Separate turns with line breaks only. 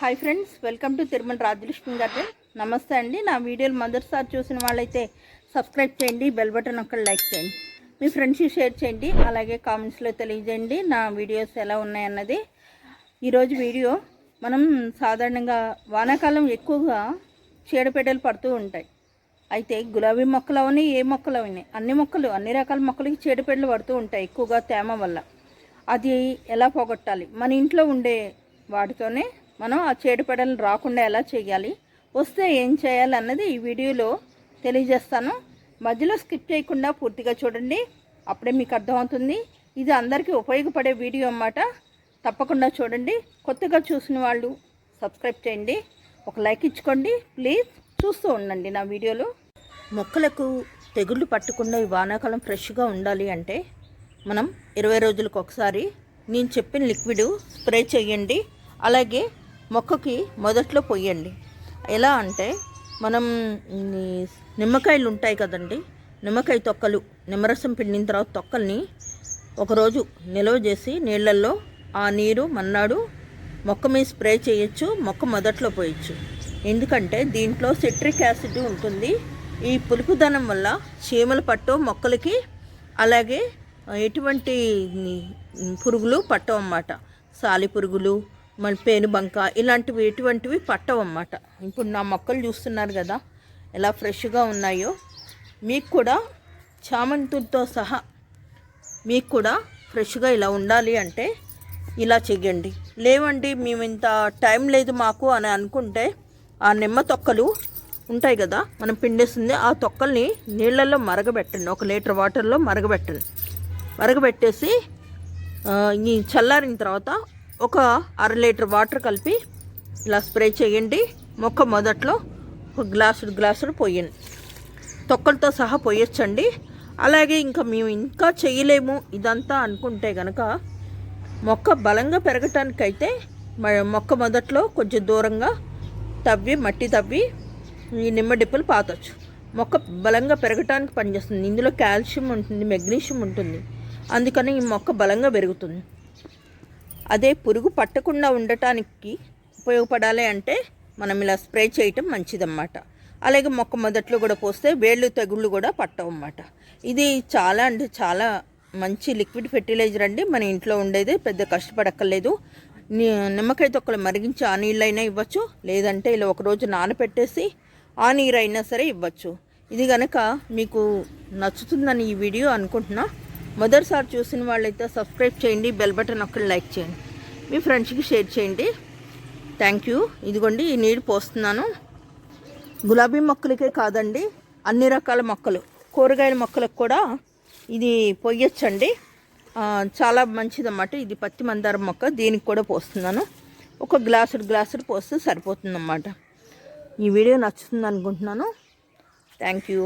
Hi friends welcome to Tirumala Rajalakshmi garden నమస్తే అండి. నా వీడియోలు మొదటిసారి చూసిన వాళ్ళైతే సబ్స్క్రైబ్ చేయండి బెల్ బటన్ ఒక్కటి లైక్ చేయండి. మీ ఫ్రెండ్స్కి షేర్ చేయండి అలాగే కామెంట్స్లో తెలియజేయండి. నా వీడియోస్ ఎలా ఉన్నాయన్నది. ఈరోజు వీడియో మనం సాధారణంగా వానాకాలం ఎక్కువగా చీడపీడలు పడుతూ ఉంటాయి. అయితే గులాబీ మొక్కలు అవని ఏ మొక్కలు అవని అన్ని మొక్కలు అన్ని రకాల మొక్కలకి చీడపీడలు పడుతూ ఉంటాయి ఎక్కువగా తేమ వల్ల. అది ఎలా పోగొట్టాలి? మన ఇంట్లో ఉండే వాటితోనే మనం ఆ చేడుపడలు రాకుండా ఎలా చేయాలి? వస్తే ఏం చేయాలి అన్నది ఈ వీడియోలో తెలియజేస్తాను. మధ్యలో స్కిప్ చేయకుండా పూర్తిగా చూడండి. అప్పుడే మీకు అర్థమవుతుంది. ఇది అందరికీ ఉపయోగపడే వీడియో అన్నమాట. తప్పకుండా చూడండి. కొత్తగా చూసిన వాళ్ళు సబ్స్క్రైబ్ చేయండి. ఒక లైక్ ఇచ్చుకోండి. ప్లీజ్ చూస్తూ ఉండండి నా వీడియోలు. మొక్కలకు తెగుళ్ళు పట్టకుండా ఈ వానాకాలం ఫ్రెష్గా ఉండాలి అంటే మనం ఇరవై రోజులకు ఒకసారి నేను చెప్పిన లిక్విడ్ స్ప్రే చేయండి. అలాగే మొక్కకి మొదట్లో పొయ్యండి. ఎలా అంటే మనం నిమ్మకాయలు ఉంటాయి కదండి నిమ్మకాయ తొక్కలు నిమ్మరసం పిండిన తర్వాత తొక్కల్ని ఒకరోజు నిల్వ చేసి నీళ్ళల్లో ఆ నీరు మన్నాడు మొక్క మీద స్ప్రే చేయొచ్చు మొక్క మొదట్లో పోయొచ్చు. ఎందుకంటే దీంట్లో సిట్రిక్ యాసిడ్ ఉంటుంది. ఈ పులుపుదనం వల్ల చీమలు పట్టు మొక్కలకి అలాగే ఎటువంటి పురుగులు పట్టవు అన్నమాట. సాలి పురుగులు మన పేనుబంక ఇలాంటివి ఎటువంటివి పట్టవు అన్నమాట ఇప్పుడు నా మొక్కలు చూస్తున్నారు కదా ఎలా ఫ్రెష్గా ఉన్నాయో మీకు కూడా చామంతులతో సహా మీకు కూడా ఫ్రెష్గా ఇలా ఉండాలి అంటే ఇలా చెయ్యండి. లేవండి మేము ఇంత టైం లేదు మాకు అని అనుకుంటే ఆ నిమ్మ తొక్కలు ఉంటాయి కదా మనం పిండేస్తుంది ఆ తొక్కల్ని నీళ్ళల్లో మరగబెట్టండి. ఒక లీటర్ వాటర్లో మరగబెట్టండి. మరగబెట్టేసి ఈ చల్లారిన తర్వాత ఒక అర లీటర్ వాటర్ కలిపి ఇలా స్ప్రే చేయండి. మొక్క మొదట్లో ఒక గ్లాసుడు గ్లాసుడు పోయండి. తొక్కలతో సహా పోయొచ్చండి. అలాగే ఇంకా మేము ఇంకా చేయలేము ఇదంతా అనుకుంటే కనుక మొక్క బలంగా పెరగటానికైతే మ- మొక్క మొదట్లో కొంచెం దూరంగా తవ్వి మట్టి తవ్వి ఈ నిమ్మ డిప్పులు పాతొచ్చు. మొక్క బలంగా పెరగటానికి పనిచేస్తుంది. ఇందులో కాల్షియం ఉంటుంది మెగ్నీషియం ఉంటుంది. అందుకని ఈ మొక్క బలంగా పెరుగుతుంది. అదే పురుగు పట్టకుండా ఉండటానికి ఉపయోగపడాలి అంటే మనం ఇలా స్ప్రే చేయటం మంచిదన్నమాట. అలాగే మొక్క మొదట్లో కూడా పోస్తే వేళ్ళు తెగుళ్ళు కూడా పట్టవన్నమాట. ఇది చాలా అంటే చాలా మంచి లిక్విడ్ ఫెర్టిలైజర్ అండి. మన ఇంట్లో ఉండేది పెద్ద కష్టపడక్కర్లేదు. నిమ్మకాయ తొక్కలు మరిగించి ఆ నీళ్ళైనా ఇవ్వచ్చు. లేదంటే ఇలా ఒకరోజు నానపెట్టేసి ఆ నీరైనా సరే ఇవ్వచ్చు. ఇది కనుక మీకు నచ్చుతుందని ఈ వీడియో అనుకుంటున్నా. మొదటిసారి చూసిన వాళ్ళైతే సబ్స్క్రైబ్ చేయండి బెల్ బటన్ ఒక్కటి లైక్ చేయండి. మీ ఫ్రెండ్స్కి షేర్ చేయండి. థ్యాంక్ యూ ఇదిగోండి ఈ నీరు పోస్తున్నాను. గులాబీ మొక్కలకే కాదండి అన్ని రకాల మొక్కలు. కూరగాయల మొక్కలకు కూడా ఇది పొయ్యొచ్చండి చాలా మంచిదన్నమాట. ఇది పత్తి మందారం మొక్క దీనికి కూడా పోస్తున్నాను. ఒక గ్లాసుడు గ్లాసుడు పోస్తే సరిపోతుందన్నమాట. ఈ వీడియో నచ్చుతుంది అనుకుంటున్నాను థ్యాంక్ యూ